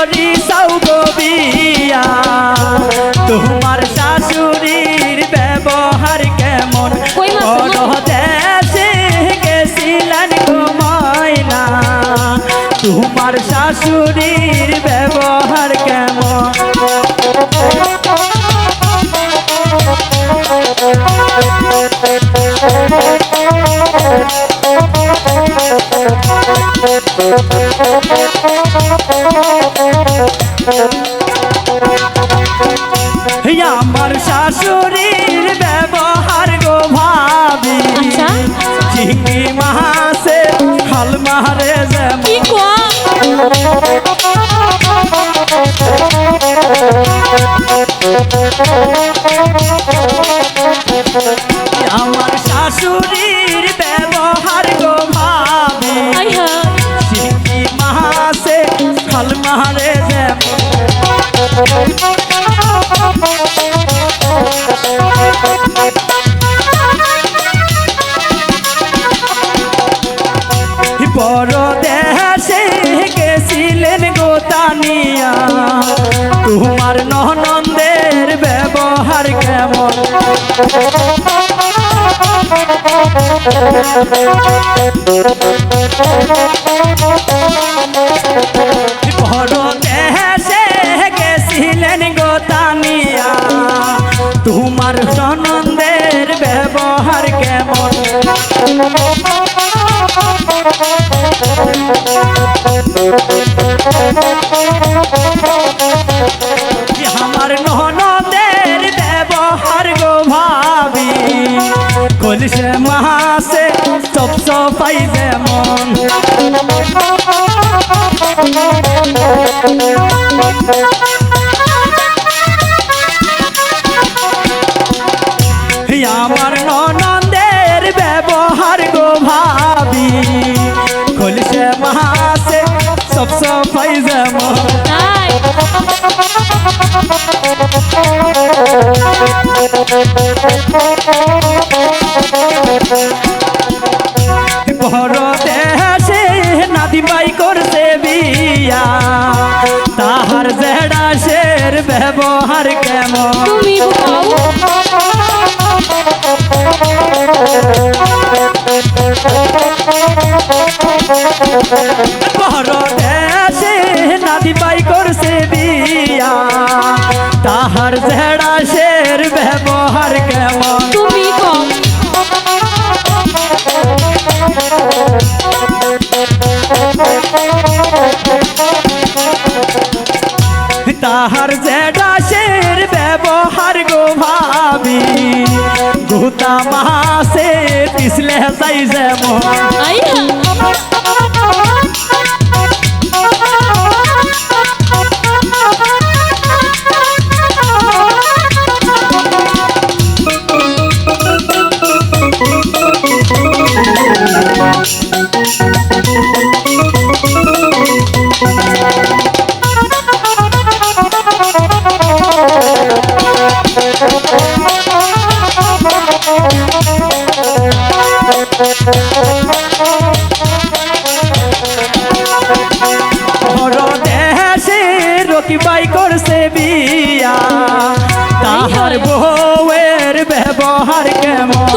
করি সাউ গবিয়া তোমার শাশুড়ির ব্যবহার কেমন? দেশে গেছিলেন ঘুমাইনা তোমার শাশুড়ির ব্যবহার কেমন? আমার চিংড়ি মাসে হাল কম আমার শাশুড়ির ব্যবহার গো ভাবি। হাই মাসে হাল মারে যেমন তোমার ননন্দের ব্যবহার কেমন? বড় আমার ননদের ব্যবহার গো ভাবি, কলসে মাসে সব সফাই যেমন। আমার ননদের ব্যবহার গো ভাবি, কলসে মাসে সব সফাই যেমন। বড় দেশে নাদিমাই করছে বিয়া। তাহার জেডাসের ব্যবহার কেমন? তুমি জেডাসের ব্যবহার গো ভাবি। গুতা মাসে পিছলে যাই যেমন। দেশে রকিবাই করছে বিয়া। তাহার বউয়ের ব্যবহার কেমন?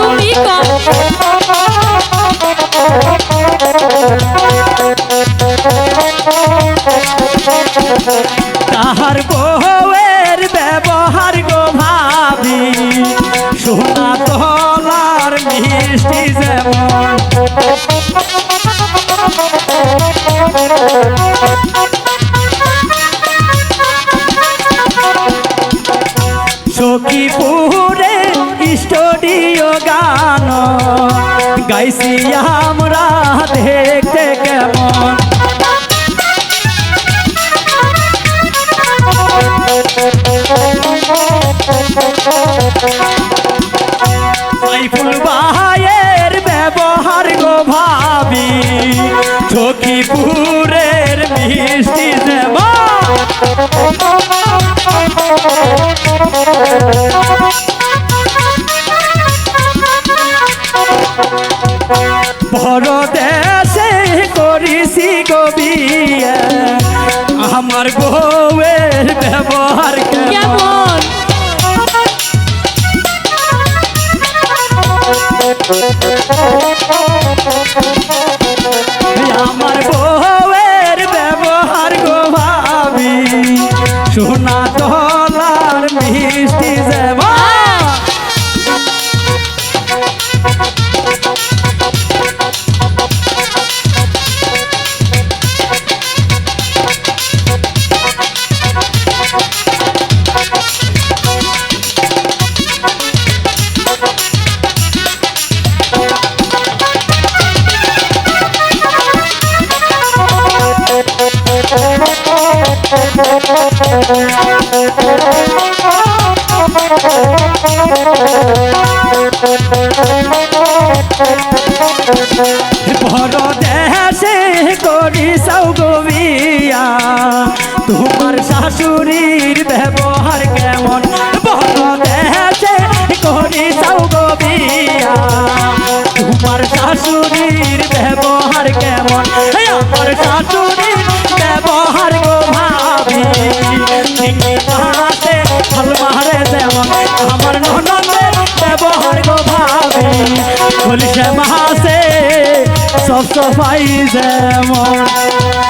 তাহার সখীপুরে স্টুডিও গান। গাইছি আমরা দেখতে কেমন। সাইফুল ভাইয়ের ব্যবহার গো ভাবি। বড় দেশে করিছি গো আমার বউয়ের ব্যবহার আমার বউয়ের ব্যবহার গো ভাবি। সোনা দলার মিষ্টি যেমন। বড় দেশে করি সৌগবিয়া তোমার শাশুড়ির ব্যবহার কেমন? বড় দেশে করি সৌগবিয়া তোমার শাশুড়ির পুলিশে মাসে সব সফাই যেমন